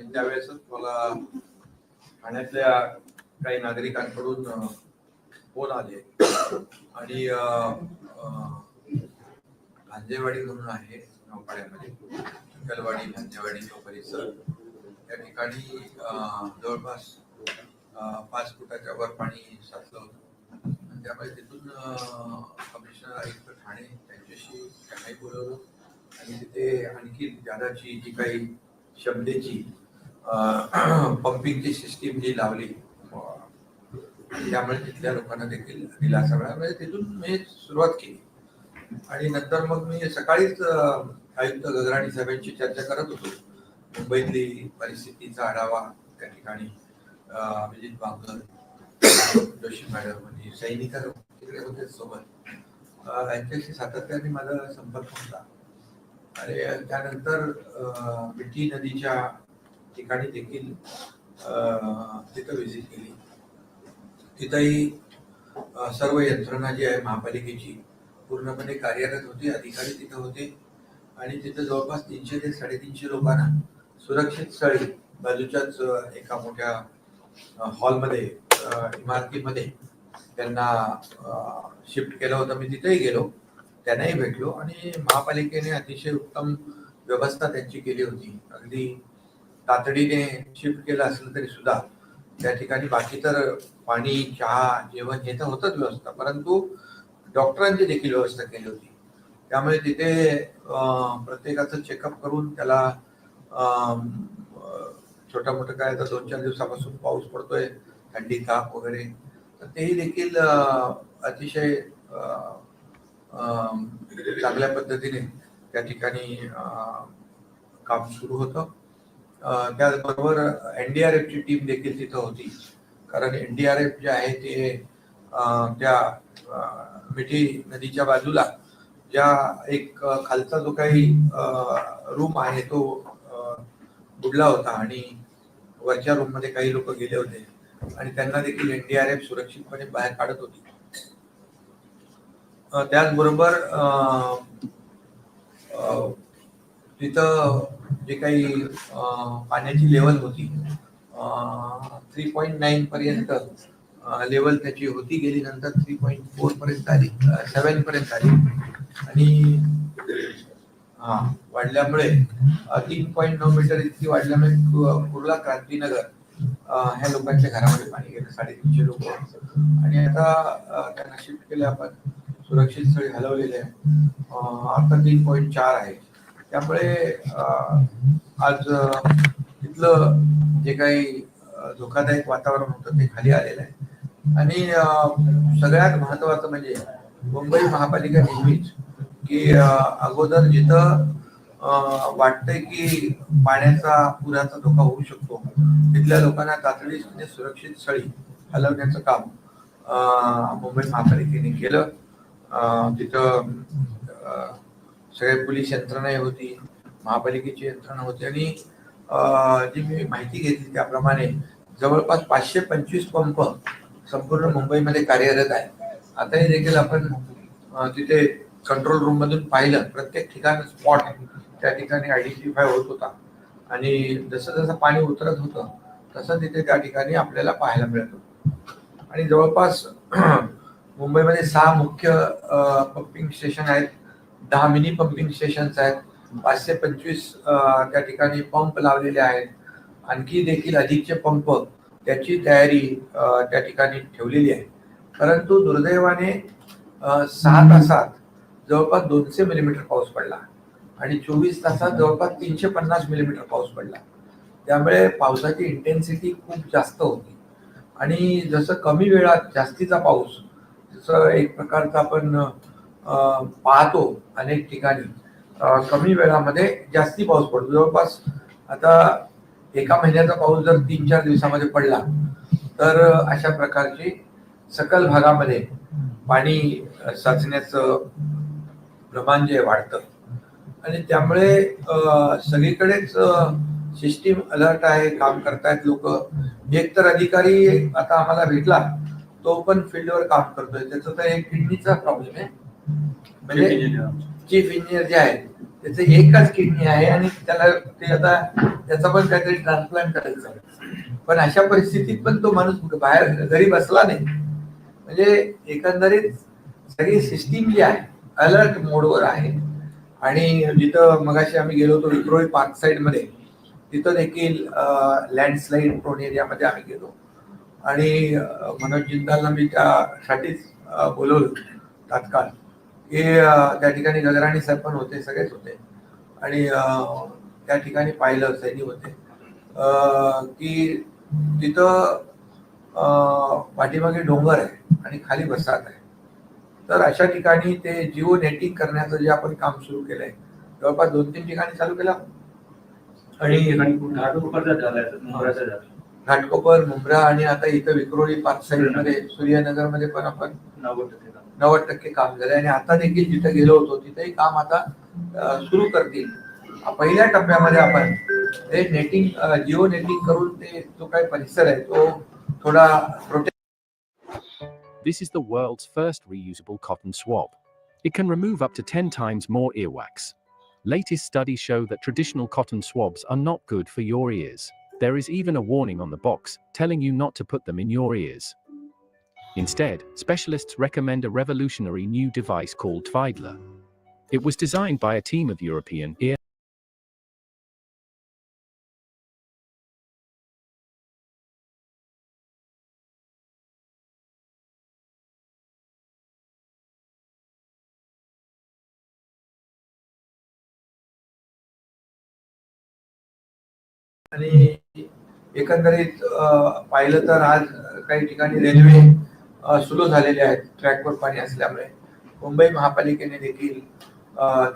आणि त्यावेळेसच मला ठाण्यातल्या काही नागरिकांकडून फोन आले. आणि भांजेवाडी म्हणून आहे नौपाड्यामध्ये चिखलवाडी भांजेवाडी तो परिसर. त्या ठिकाणी जवळपास पाच फुटाच्या वर पाणी साचलं होतं. आणि त्यामुळे तिथून कमिशनर आयुक्त ठाणे त्यांच्याशी त्यांनाही बोलवलं. आणि तिथे आणखी जादाची जी काही शब्देची पंपिंगची सिस्टीम जी लावली त्यामुळे तिथल्या लोकांना देखील दिलासा मिळाला म्हणजे तिथून मी सुरुवात केली. आणि नंतर मग मी सकाळीच आयुक्त गगराणी साहेबांची चर्चा करत होतो. मुंबईतली परिस्थितीचा आढावा त्या ठिकाणी अभिजित बांगर जोशी मॅडम आणि सैनिक तिकडे होते सोबत. यांच्याशी सातत्याने माझा संपर्क होता. आणि त्यानंतर मिठी नदीच्या ठिकाणी देखील तिथं व्हिजिट केली. तिथंही सर्व यंत्रणा जी आहे महापालिकेची पूर्णपणे कार्यरत होती अधिकारी तिथं होते. आणि तिथं जवळपास तीनशे ते साडेतीनशे लोकांना सुरक्षित स्थळी बाजूच्याच एका मोठ्या हॉलमध्ये इमारतीमध्ये त्यांना शिफ्ट केलं होतं. मी तिथेही गेलो. त्यांनाही भेटलो. आणि महापालिकेने अतिशय उत्तम व्यवस्था त्यांची केली होती. अगदी तातडीने शिफ्ट केलं असलं तरी सुद्धा. त्या ठिकाणी बाकी तर पाणी चहा जेवण हे तर होतच व्यवस्था. परंतु डॉक्टरांची देखील व्यवस्था केली होती. त्यामुळे तिथे प्रत्येकाचं चेकअप करून त्याला छोटा मोठं काय तर दोन चार दिवसापासून पाऊस पडतोय थंडी ताप वगैरे. तर तेही देखील अतिशय चांगल्या पद्धतीने त्या ठिकाणी काम सुरू होतं. त्याचबरोबर एनडीआरएफची टीम देखील तिथं होती. कारण एनडीआरएफ जे आहे ते त्या मिठी नदीच्या बाजूला ज्या एक खालचा जो काही रूम आहे तो बुडला होता आणि वरच्या रूममध्ये काही लोक गेले होते आणि त्यांना देखील एनडीआरएफ सुरक्षितपणे बाहेर काढत होती. त्याचबरोबर तिथं जे काही पाण्याची लेवल होती थ्री पॉईंट नाईन पर्यंत लेवल त्याची होती गेली नंतर थ्री पॉईंट फोर पर्यंत आली सेवन पर्यंत आली. आणि हा वाढल्यामुळे तीन पॉईंट नऊ मीटर इतकी वाढल्यामुळे कुर्ला क्रांतीनगर ह्या लोकांच्या घरामध्ये पाणी गेलं साडेतीनशे लोक. आणि आता त्यांना शिफ्ट केले आपण सुरक्षित स्थळी हलवलेले आहे. आता तीन पॉईंट चार आहे. त्यामुळे आज तिथलं जे काही धोकादायक वातावरण होतं ते खाली आलेलं आहे. आणि सगळ्यात महत्वाचं म्हणजे मुंबई महापालिका नेहमीच की अगोदर जिथं वाटतंय की पाण्याचा पुराचा धोका होऊ शकतो तिथल्या लोकांना तातडीने म्हणजे सुरक्षित स्थळी हलवण्याचं काम मुंबई महापालिकेने केलं. तिथं सगळे पोलीस यंत्रणाही होती महापालिकेची यंत्रणा होती आणि जी मी माहिती घेतली त्याप्रमाणे जवळपास पाचशे पंचवीस पंप संपूर्ण मुंबईमध्ये कार्यरत आहे आताही देखील आपण तिथे कंट्रोल रूम मधून पाहिलं प्रत्येक ठिकाण स्पॉट त्या ठिकाणी आयडेंटिफाय होत होता. आणि जसं जसं पाणी उतरत होतं तसं तिथे त्या ठिकाणी आपल्याला पाहायला मिळत होतं. आणि जवळपास मुंबईमध्ये सहा मुख्य पंपिंग स्टेशन आहेत. दहा मिनी पंपिंग स्टेशन्स आहेत. पाचशे पंचवीस त्या ठिकाणी पंप लावलेले आहेत. आणखी देखील अधिकचे पंप त्याची तयारी त्या ठिकाणी ठेवलेली आहे. परंतु दुर्दैवाने सहा तासात जवळपास दोनशे मिलीमीटर पाऊस पडला आणि चोवीस तासात जवळपास तीनशे पन्नास मिलीमीटर पाऊस पडला. त्यामुळे पावसाची इंटेन्सिटी खूप जास्त होती. आणि जसं कमी वेळात जास्तीचा पाऊस जसं एक प्रकारचा आपण पाहतो अनेक ठिकाणी. कमी वेळामध्ये जास्ती पाऊस पडतो. जवळपास आता एका महिन्याचा पाऊस जर तीन चार दिवसामध्ये पडला तर अशा प्रकारची सकल भागामध्ये पाणी साचण्याचं प्रमाण जे वाढतं. आणि त्यामुळे सगळीकडेच सिस्टीम अलर्ट आहे काम करतायत लोक. एक तर अधिकारी आता आम्हाला भेटला तो पण फील्डवर काम करतोय. त्याचा तर एक किडनीचा प्रॉब्लेम आहे. म्हणजे चीफ इंजिनियर जे आहे त्याचे एकच किडनी आहे आणि त्याला ते आता त्याचा पण काहीतरी ट्रान्सप्लांट करायचं. पण अशा परिस्थितीत पण तो माणूस बाहेर घरी बसला नाही. म्हणजे एकंदरीत सगळी सिस्टीम जी आहे अलर्ट मोडवर आहे. आणि जिथं मगाशी आम्ही गेलो होतो विक्रोळी पार्क साईडमध्ये तिथं देखील लँडस्लाईड प्रोन एरियामध्ये आम्ही गेलो. आणि मनोज जिंदालला मी त्यासाठीच बोलवलं तात्काळ. अं, त्या ठिकाणी गगराणी सर पण होते सगळेच होते. आणि त्या ठिकाणी पाहिलं सैनिक होते. की तिथं पाठीमागे डोंगर आहे आणि खाली वसाहत आहे. तर अशा ठिकाणी ते जिओ नेटिंग करण्याचं जे आपण काम सुरू केलंय जवळपास दोन तीन ठिकाणी चालू केलं. आणि घाटकोपर मुंब्रा आणि आता इथं विक्रोळी पार्क साईडमध्ये सूर्यनगर. मध्ये पण आपण नव्वद टक्के झालं. नव्वद टक्के काम झालंय आणि आता देखील जिथे गेलो होतो तिथेही काम आता सुरू करतील पहिल्या टप्प्यामध्ये आपण ते नेटिंग जिओ नेटिंग करून ते जो काही परिसर आहे तो थोडा protect This is the world's first reusable cotton swab. It can remove up to 10 times more earwax. Latest studies show that traditional cotton swabs are not good for your ears. There is even a warning on the box telling you not to put them in your ears. Instead, specialists recommend a revolutionary new device called Tvidler. It was designed by a team of European ear आणि एकंदरीत अं, पाहिलं तर आज काही ठिकाणी railway अं, सुरू झालेले आहेत. ट्रॅकवर पाणी असल्यामुळे. मुंबई महापालिकेने देखील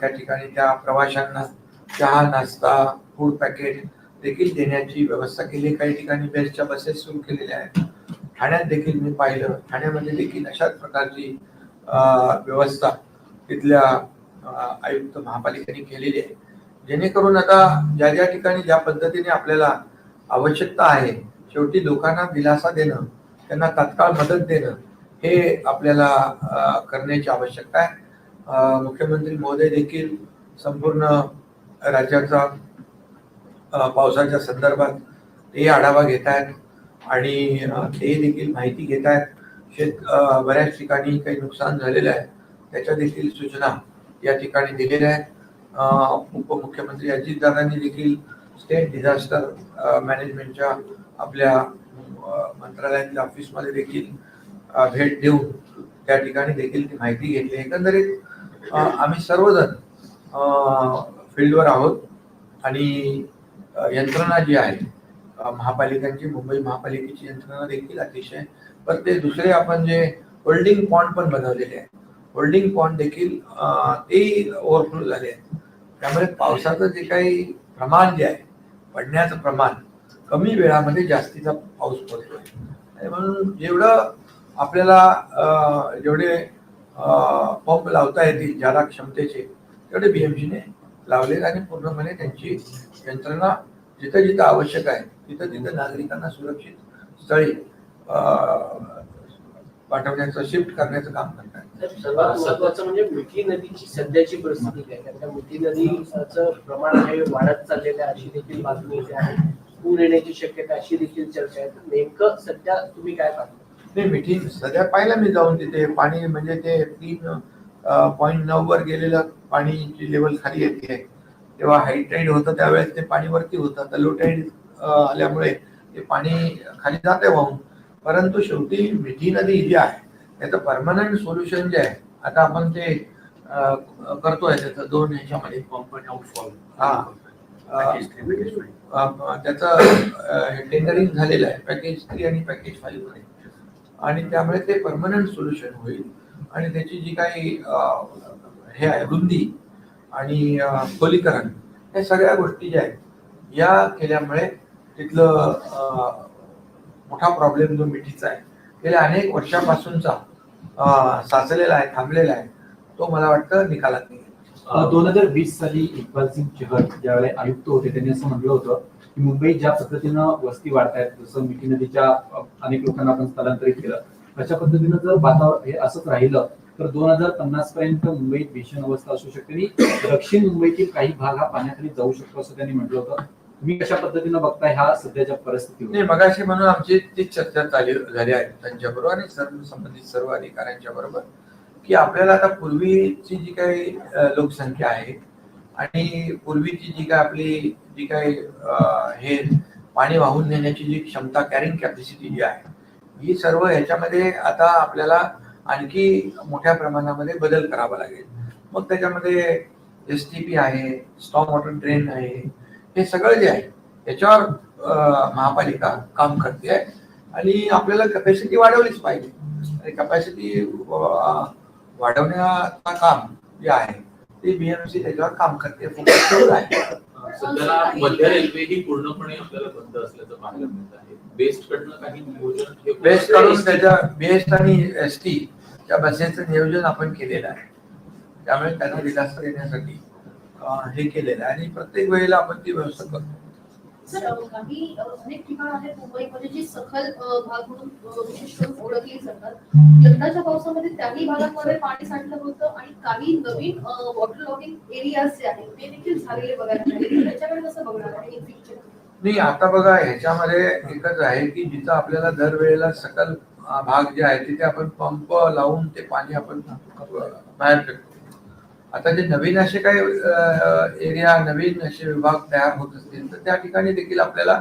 त्या ठिकाणी त्या प्रवाशांना चहा नाश्ता फूड पॅकेट देखील देण्याची व्यवस्था केली. काही ठिकाणी बेस्टच्या बसेस सुरू केलेल्या आहेत. ठाण्यात देखील मी पाहिलं. ठाण्यामध्ये देखील अशाच प्रकारची व्यवस्था तिथल्या आयुक्त महापालिकेने केलेली आहे. जेणेकरून आता ज्या ज्या ठिकाणी ज्या पद्धतीने आपल्याला आवश्यकता आहे शेवटी लोकांना दिलासा देणं त्यांना तात्काळ मदत देणं हे आपल्याला करण्याची आवश्यकता आहे. मुख्यमंत्री महोदय देखील संपूर्ण राज्याचा पावसाच्या संदर्भात ते आढावा घेत आहेत आणि ते देखील माहिती घेत आहेत. शेत बऱ्याच ठिकाणी काही नुकसान झालेलं आहे. त्याच्या देखील सूचना या ठिकाणी दिलेल्या आहेत. उपमुख्यमंत्री अजितदादांनी देखील स्टेट डिझास्टर मॅनेजमेंटच्या आपल्या अ, मंत्रालयातील ऑफिसमध्ये देखील भेट देऊन त्या ठिकाणी देखील ती माहिती घेतली. एकंदरीत आम्ही सर्वजण फील्डवर आहोत आणि यंत्रणा जी आहे महापालिकांची मुंबई महापालिकेची यंत्रणा देखील अतिशय पण ते दुसरे आपण जे होल्डिंग पॉइंट पण बनवलेले आहे होल्डिंग पॉइंट देखील तेही ओव्हरफ्लो झाले आहेत. त्यामुळे पावसाचं जे काही प्रमाण जे आहे पडण्याचं प्रमाण कमी वेळामध्ये जास्तीचा पाऊस पडतोय. म्हणून जेवढं आपल्याला जेवढे पंप लावता येतील ज्याला क्षमतेचे तेवढे बीएमसीने लावले आणि पूर्णपणे त्यांची यंत्रणा जिथं जिथं आवश्यक आहे तिथं तिथं नागरिकांना सुरक्षित स्थळी पाठवण्याचं शिफ्ट करण्याचं काम करतात. सर्वात महत्वाचं म्हणजे मिठी नदीची सध्याची परिस्थिती काय? कारण मिठी नदीचं प्रमाण हे वाढत चाललेलं आहे अशी देखील बातमी इथे आहे. पूर येण्याची शक्यता अशी देखील चर्चा आहे. नेमकं सध्या तुम्ही काय पाहता? नाही मिठी सध्या पाहिलं मी जाऊन तिथे पाणी म्हणजे ते तीन पॉईंट नऊ वर गेलेलं पाणीची लेवल खाली येते. तेव्हा हाय टाईड होतं त्यावेळेस ते पाणी वरती होतं. तर लो टाईड आल्यामुळे ते पाणी खाली जाते वाहून परंतु शेवटी मिठी नदी जी आहे. त्याचं परमनंट सोल्युशन जे आहे आता आपण ते करतोय. त्याचं दोन ह्याच्यामध्ये. पंप आणि आउटफॉल हा. त्याचं टेंडरिंग झालेलं आहे पॅकेज थ्री आणि पॅकेज फाईव्हमध्ये. आणि त्यामुळे ते परमनंट सोल्युशन होईल. आणि त्याची जी काही हे आहे रुंदी आणि खोलीकरण या सगळ्या गोष्टी ज्या आहेत या केल्यामुळे तिथलं मोठा प्रॉब्लेम जो मिठीचा आहे गेल्या अनेक वर्षापासूनचा साचलेला आहे थांबलेला आहे तो मला वाटतं निकालात निघेल. दोन हजार वीस साली इक्बाल सिंग चहल ज्यावेळी आयुक्त होते त्यांनी असं म्हटलं होतं की मुंबईत ज्या पद्धतीनं वस्ती वाढतायत जसं मिठी नदीच्या अनेक लोकांना आपण स्थलांतरित केलं अशा पद्धतीनं जर वातावरण हे असंच राहिलं तर दोन हजार पन्नास पर्यंत मुंबईत भीषण अवस्था असू शकते आणि दक्षिण मुंबईतील काही भाग हा पाण्याखाली जाऊ शकतो असं त्यांनी म्हटलं होतं. तुम्ही कशा पद्धतीनं बघताय ह्या सध्याच्या परिस्थितीवर? नाही मगाशी म्हणून आमची ती चर्चा झाली झाली आहे त्यांच्याबरोबर आणि सर्व संबंधित सर्व अधिकाऱ्यांच्या बरोबर. की आपल्याला आता पूर्वीची जी काही लोकसंख्या आहे आणि पूर्वीची जी काय आपली जी काही हे पाणी वाहून नेण्याची जी क्षमता कॅरिंग कॅपॅसिटी जी आहे ही सर्व ह्याच्यामध्ये आता आपल्याला आणखी मोठ्या प्रमाणामध्ये बदल करावा लागेल. मग त्याच्यामध्ये एस टी पी आहे स्टॉम वॉटर ड्रेन आहे हे सगळं जे आहे त्याच्यावर महापालिका काम करते आहे आणि आपल्याला कपॅसिटी वाढवलीच पाहिजे. आणि कपॅसिटी वाढवण्याचं काम जे आहे ते बीएमसी त्याच्यावर काम करते. सध्याला मध्य रेल्वे ही पूर्णपणे आपल्याला बंद असल्याचं पाहायला मिळत आहे. बेस्ट कडनं काही नियोजन बेस्ट. करून त्याच्या बेस्ट आणि एस टी त्या बसेसचं नियोजन आपण केलेलं आहे. त्यामुळे त्यांना दिलासा देण्यासाठी हे केलेलं आहे. आणि प्रत्येक वेळेला आपण ती व्यवस्था करतो. सर काही अनेक ठिकाण आहेत मुंबईमध्ये जी सखल भाग म्हणून विशेष करून ओळखली जातात. यंदाच्या पावसामध्ये त्याही भागांमध्ये पाणी साठलं होतं आणि काही नवीन वॉटर लॉगिंग एरियाज जे आहेत ते देखील झालेले बघायला मिळाले. त्याच्याकडे कसं बघणार आहे इन फ्युचर नाही आता बघा ह्याच्यामध्ये एकच आहे की जिथं आपल्याला दरवेळेला सकल भाग जे आहे तिथे आपण पंप लावून ते पाणी आपण बाहेर फेकतो. आता जे नवीन असे काही एरिया नवीन असे विभाग तयार होत असतील तर त्या ठिकाणी देखील आपल्याला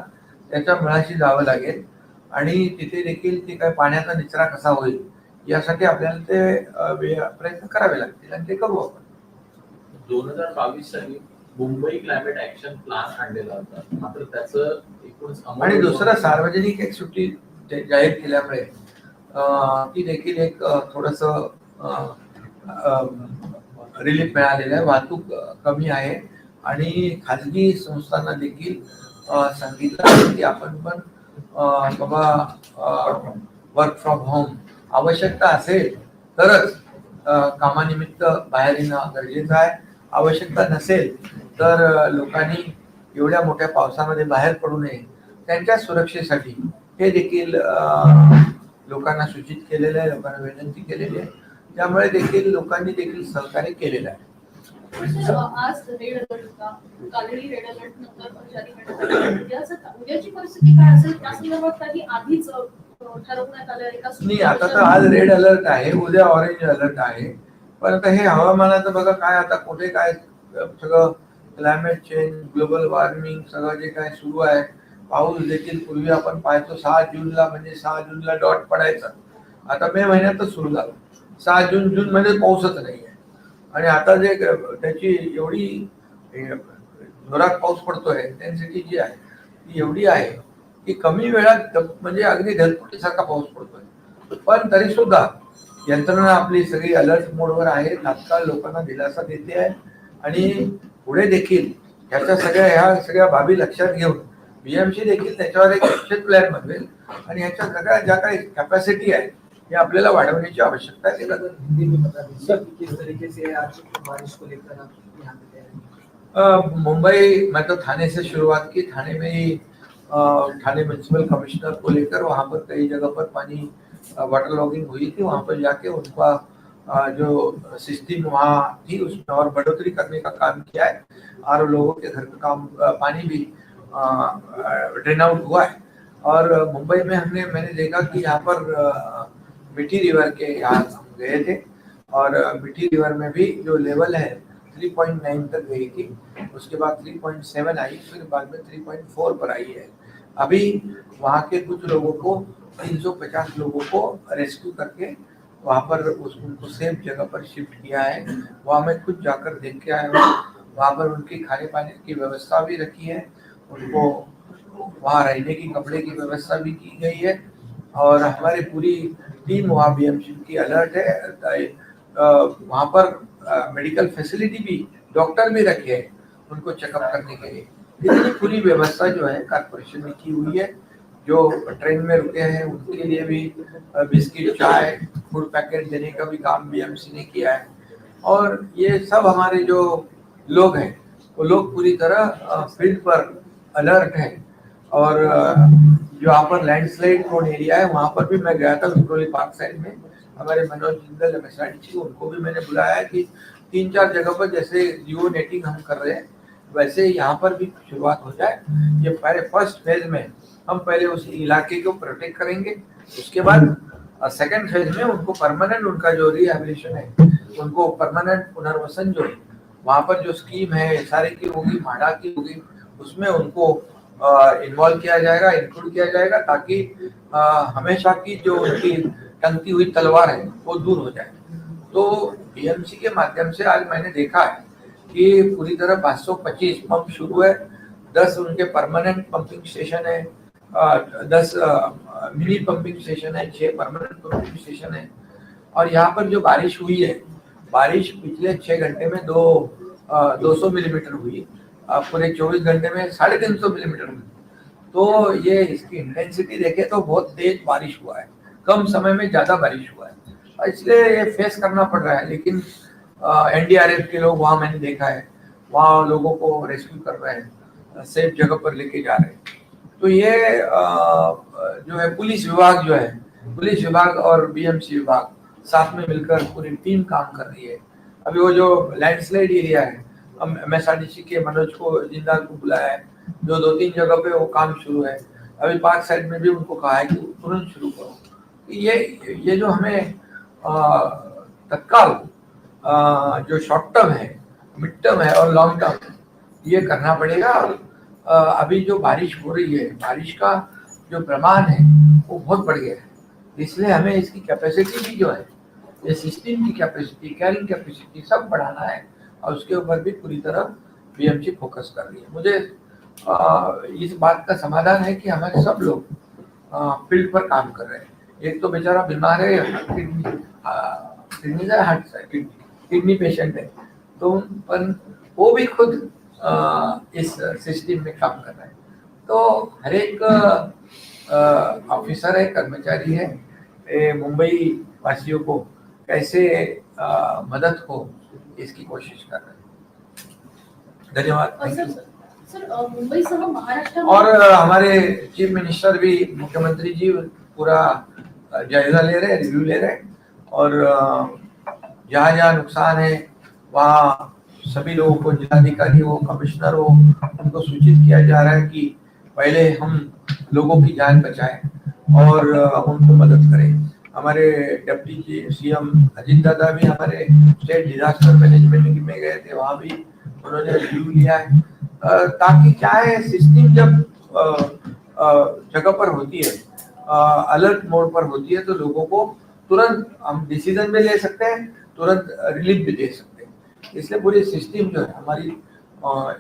त्याच्या मुळाशी जावं लागेल. आणि तिथे देखील ते काय पाण्याचा निचरा कसा होईल यासाठी आपल्याला ते प्रयत्न करावे लागतील आणि ते करू आपण. दोन हजार बावीस साली मुंबई क्लायमेट ऍक्शन प्लॅन आणलेला होता. मात्र त्याचं एकूणच आणि दुसरं सार्वजनिक एक सुट्टी जाहीर केल्यामुळे ती देखील एक थोडस रिलीफ मिळालेलं आहे. वाहतूक कमी आहे. आणि खाजगी संस्थांना देखील सांगितलं की आपण पण बाबा वर्क फ्रॉम होम आवश्यकता असेल तरच कामानिमित्त बाहेर येणं गरजेचं आहे. आवश्यकता नसेल तर लोकांनी एवढ्या मोठ्या पावसामध्ये बाहेर पडू नये. त्यांच्या सुरक्षेसाठी हे देखील लोकांना सूचित केलेलं आहे लोकांना विनंती केलेली आहे. त्यामुळे देखील लोकांनी देखील सहकार्य केलेलं आहे. आज रेड अलर्ट होता. कालही रेड अलर्ट नंतर जारी करण्यात आला. उद्याचं- उद्याची परिस्थिती काय असेल त्या संदर्भात काही आधीच अ, ठरवण्यात आलं आहे का? नाही आता तर आज रेड अलर्ट आहे उद्या ऑरेंज अलर्ट आहे. पण आता हे हवामानाचं बघा काय आता कुठे काय सगळं क्लायमेट चेंज ग्लोबल वॉर्मिंग सगळं जे काय सुरू आहे पाऊस देखील पूर्वी आपण पाहायचो सहा जूनला म्हणजे सहा जूनला डॉट पडायचा. आता मे महिन्यातच सुरू झालं. सहा जून जून महिन्यात पाऊसच नाही आहे. आणि आता जे त्याची एवढी जोरात पाऊस पडतोय इंटेन्सिटी जी आहे ती एवढी आहे की कमी वेळात म्हणजे अगदी ढगफुटीसारखा पाऊस पडतोय. पण तरी सुद्धा यंत्रणा आपली सगळी अलर्ट मोडवर आहे तात्काळ लोकांना दिलासा देते आहे. आणि पुढे देखील ह्याच्या सगळ्या ह्या सगळ्या बाबी लक्षात घेऊन बीएमसी देखील त्याच्यावर एक ऍक्शन प्लॅन बनवेल. आणि ह्याच्या सगळ्या ज्या काही कॅपॅसिटी आहे हे आपल्याला वाढवण्याची आवश्यकता आहे. हिंदी में बता दीजिए कि किस तरीके से आज बारिश को लेकर आप यहाँ पे मुंबई मैं तो थाने से शुरुआत की थाने में ही थाने म्यूनसिपल कमिश्नर को लेकर वहाँ पर कई जगह पर पानी वाटर लॉगिंग हुई थी वहाँ पर जाके उनका जो सिस्टम वहाँ थी उसमें और बढ़ोतरी करने का काम किया है और लोगों के घर का काम पानी भी ड्रेन आउट हुआ है। और मुंबई में हमने मैंने देखा कि यहाँ पर मिठी रिवर के यहाँ हम गए थे और मिठी रिवर में भी जो लेवल है 3.9 तक गई थी। उसके बाद 3.7 आई, फिर बाद में 3.4 पर आई है। अभी वहाँ के कुछ लोगों को 350 लोगों को रेस्क्यू करके वहाँ पर उस, उनको सेफ़ जगह पर शिफ्ट किया है। वहाँ मैं खुद जाकर देख के आया हूँ। वहाँ पर उनकी खाने पाने की व्यवस्था भी रखी है। उनको वहाँ रहने की, कपड़े की व्यवस्था भी की गई है। और हमारी पूरी टीम वहाँ बी एम की अलर्ट है। वहाँ पर मेडिकल फैसिलिटी भी डॉक्टर भी रखे हैं उनको चेकअप करने के लिए। इतनी पूरी व्यवस्था जो है कारपोरेशन ने की हुई है। जो ट्रेन में रुके हैं, उनके लिए भी बिस्किट, चाय फ़ूड पैकेट देने का भी काम बीएमसी ने किया है। और ये सब हमारे जो लोग हैं, वो लोग पूरी तरह फ़ील्ड पर अलर्ट हैं। और अ, जहाँ पर लैंडस्लाइड प्रोन एरिया है वहाँ पर भी मैं गया था विक्टोरिया पार्क साइड में। हमारे मनोज जिंदल एमएसआरडी जी उनको भी मैंने बुलाया है कि तीन चार जगह पर जैसे जियो नेटिंग हम कर रहे हैं वैसे यहाँ पर भी शुरुआत हो जाए। ये पहले फ़र्स्ट फ़ेज़ में हम पहले उस इलाके को प्रोटेक्ट करेंगे उसके बाद सेकंड फ़ेज़ में उनको परमानेंट उनका जो रिहेबिलिटेशन है उनको परमानेंट पुनर्वसन जो है वहाँ पर जो स्कीम है सारे की होगी माडा की होगी उसमें उनको इन्वॉल्व किया जाएगा इंक्लूड किया जाएगा ताकि हमेशा की जो उनकी टंगती हुई तलवार है वो दूर हो जाए। तो बीएमसी के माध्यम से आज मैंने देखा है कि पूरी तरह 525 पंप शुरू है 10 उनके परमानेंट पंपिंग स्टेशन है अ, 10 मिनी पंपिंग स्टेशन है 6 परमानेंट पंपिंग स्टेशन है। और यहाँ पर जो बारिश हुई है बारिश पिछले छह घंटे में दो दो सौ मिलीमीटर हुई अ, पूरे चौबीस घंटे में साढ़े तीन सौ मिलीमीटर हुई तो ये इसकी इंटेंसिटी देखे तो बहुत तेज बारिश हुआ है। कम समय में ज़्यादा बारिश हुआ है। इसलिए ये फेस करना पड़ रहा है लेकिन एनडीआरएफ के लोग वहाँ मैंने देखा है। वहाँ लोगों को रेस्क्यू कर रहे हैं सेफ़ जगह पर लेके जा रहे हैं। तो ये जो है पुलिस विभाग जो है पुलिस विभाग और बीएमसी विभाग साथ में मिलकर पूरी टीम काम कर रही है। अभी वो जो लैंडस्लाइड एरिया है के मनोज को जिंदाल को बुलाया है। जो दो तीन जगह पे वो काम शुरू है। अभी पार्क साइड में भी उनको कहा है कि तुरंत शुरू करो। ये ये जो हमें तत्काल जो शॉर्ट टर्म है मिड टर्म है और लॉन्ग टर्म है ये करना पड़ेगा। अ, अभी जो बारिश हो रही है बारिश का जो प्रमाण है वो बहुत बढ़ गया है। इसलिए हमें इसकी कैपेसिटी भी जो है ये सिस्टम की कैपेसिटी कैरिंग कैपेसिटी सब बढ़ाना है। और उसके ऊपर भी पूरी तरह बीएमसी फोकस कर रही है। मुझे अ, इस बात का समाधान है कि हमारे सब लोग फ़ील्ड पर काम कर रहे हैं। एक तो बेचारा बीमार है किडनी हार्ट किडनी पेशेंट है। तो पर वो भी खुद अ, इस सिस्टम में काम कर रहा है। तो हर एक ऑफिसर है कर्मचारी है मुंबई वासियों को कैसे अ, मदद हो इसकी कोशिश कर रहे हैं। धन्यवाद। और हमारे चीफ मिनिस्टर भी मुख्यमंत्री जी पूरा जायजा ले रहे हैं रिव्यू ले रहे हैं। और जहाँ जहाँ नुकसान है वहाँ सभी लोगों को जिलाधिकारी हो कमिश्नर हो उनको सूचित किया जा रहा है कि पहले हम लोगों की जान बचाएँ और उनको मदद करें। हमारे डिप्टी सीएम अजीत दादा भी हमारे स्टेट डिजास्टर मैनेजमेंट में गए थे, वहाँ भी उन्होंने रिव्यू लिया है। ताकि क्या है सिस्टम जब जगह पर होती है अलर्ट मोड पर होती है तो लोगों को तुरंत हम डिसीज़न भी ले सकते हैं, तुरंत रिलीफ भी दे सकते हैं। इसलिए पूरी सिस्टम जो है, हमारी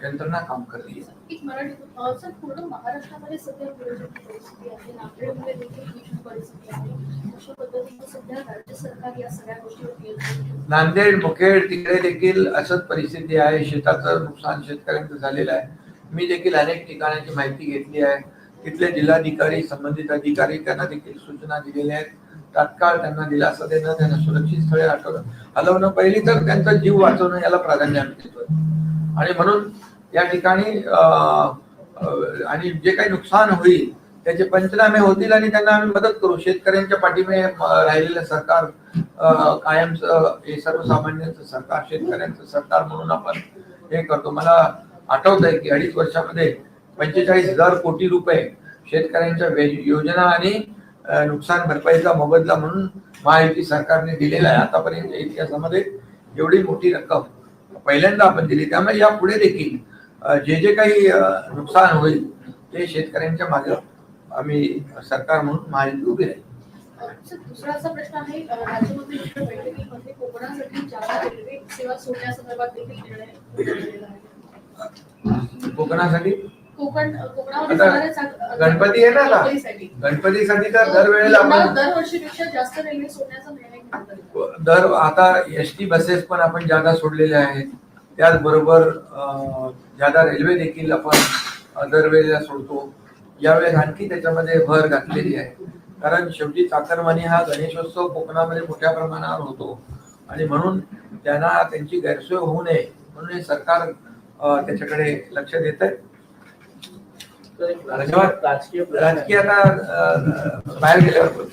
यंत्रणा काम कर रही एक मराठी अ, सर पूर्ण महाराष्ट्रामध्ये सध्या पूरग्रस्त परिस्थिती आहे. नांदेडमध्ये देखील भीषण परिस्थिती आहे. अशा पद्धतीने सध्या राज्य सरकार या सगळ्या गोष्टीवरती लक्ष देतं. नांदेड मुखेड तिकडे देखील असंच परिस्थिती आहे. शेताचं नुकसान शेतकऱ्यांचं झालेलं आहे. मी देखील अनेक ठिकाणाची माहिती घेतली आहे. तिथले जिल्हाधिकारी संबंधित अधिकारी त्यांना देखील सूचना दिलेल्या आहेत. तात्काळ त्यांना दिलासा देणं त्यांना सुरक्षित स्थळे हटवणं हलवणं पहिली तर त्यांचा जीव वाचवणं याला प्राधान्य आम्ही देतोय. आणि म्हणून या ठिकाणी आणि जे काही नुकसान होईल त्याचे पंचनामे होतील आणि त्यांना आम्ही मदत करू. शेतकऱ्यांच्या पाठीमे राहिलेलं सरकार अं, कायमचं हे सर्वसामान्यांचं सरकार शेतकऱ्यांचं सरकार म्हणून आपण हे करतो. मला आठवत आहे की अडीच वर्षामध्ये पंचेचाळीस हजार कोटी रुपये शेतकऱ्यांच्या योजना आणि नुकसान भरपाईचा मोबदला म्हणून महायुती सरकारने दिलेला आहे. आतापर्यंत इतिहासामध्ये एवढी मोठी रक्कम पहिल्यांदा आपण दिली त्यामुळे यापुढे देखील अं, जे जे काही नुकसान होईल ते शेतकऱ्यांच्या मागे आम्ही सरकार म्हणून महायुती उभी राहील अ, सर दुसरा असा प्रश्न आहे अ, राज्यमंत्रिमंडळ बैठकीमध्ये कोकणासाठी जादा रेल्वे सेवा सोडण्यासंदर्भात देखील निर्णय घेण्यात आलेला आहे कोकणासाठी कोकण गणपती आहे ना आता? गणपतीसाठी. तर दरवेळेला दरवर्षीपेक्षा जास्त रेल्वे सोडण्याचा निर्णय. दर आता एस टी बसेस पण आपण ज्यादा सोडलेल्या आहेत त्याचबरोबर अं, ज्यादा रेल्वे देखील आपण दरवेळेला सोडतो यावेळेस आणखी त्याच्यामध्ये भर घातलेली आहे कारण शेवटी चाकरमानी हा गणेशोत्सव कोकणामध्ये मोठ्या प्रमाणावर होतो आणि म्हणून त्यांना त्यांची गैरसोय होऊ नये म्हणून हे सरकार त्याच्याकडे लक्ष देत आहे. राजकीय. राजकीय आता बाहेर गेल्यावर.